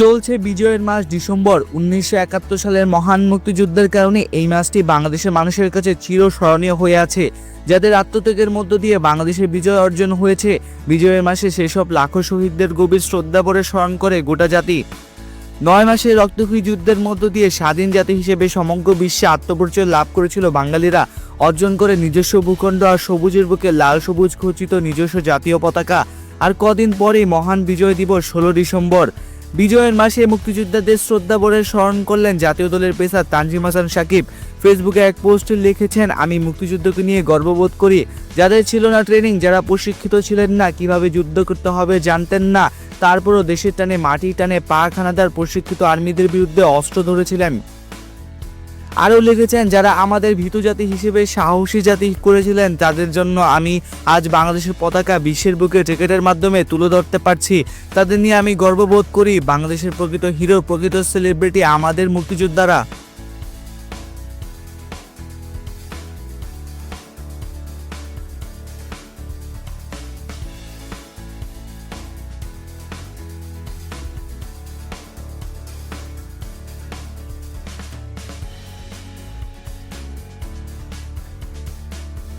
চলছে বিজয়ের মাস ডিসেম্বর। উনিশশো একাত্তর সালের মহান মুক্তিযুদ্ধের কারণে এই মাসটি বাংলাদেশের মানুষের কাছে চিরস্মরণীয় হয়ে আছে, যাদের আত্মত্যাগের মধ্য দিয়ে বাংলাদেশের বিজয় অর্জন হয়েছে। বিজয়ের মাসে সেসব লাখো শহীদদের গভীর শ্রদ্ধা ভরে স্মরণ করে গোটা জাতি। নয় মাসের রক্তক্ষয়ী যুদ্ধের মধ্য দিয়ে স্বাধীন জাতি হিসেবে সমগ্র বিশ্বে আত্মপরিচয় লাভ করেছিল বাঙালিরা। অর্জন করে নিজস্ব ভূখণ্ড আর সবুজের বুকে লাল সবুজ খচিত নিজস্ব জাতীয় পতাকা। আর কদিন পরেই মহান বিজয় দিবস ষোলো ডিসেম্বর। বিজয়ের মাসে মুক্তিযোদ্ধাদের শ্রদ্ধা বলে স্মরণ করলেন জাতীয় দলের পেসার তানজিম হাসান সাকিব। ফেসবুকে এক পোস্টে লিখেছেন, আমি মুক্তিযুদ্ধকে নিয়ে গর্ববোধ করি। যাদের ছিল না ট্রেনিং, যারা প্রশিক্ষিত ছিলেন না, কীভাবে যুদ্ধ করতে হবে জানতেন না। তারপরও দেশের টানে মাটি টানে পা খানাদার প্রশিক্ষিত আর্মিদের বিরুদ্ধে অস্ত্র ধরেছিলেন। আরও লিখেছেন, যারা আমাদের ভীতু জাতি হিসেবে সাহসী জাতি করেছিলেন, তাদের জন্য আমি আজ বাংলাদেশের পতাকা বিশ্বের বুকে ক্রিকেটের মাধ্যমে তুলে ধরতে পারছি। তাদের নিয়ে আমি গর্ববোধ করি। বাংলাদেশের প্রকৃত হিরো, প্রকৃত সেলিব্রিটি আমাদের মুক্তিযোদ্ধারা।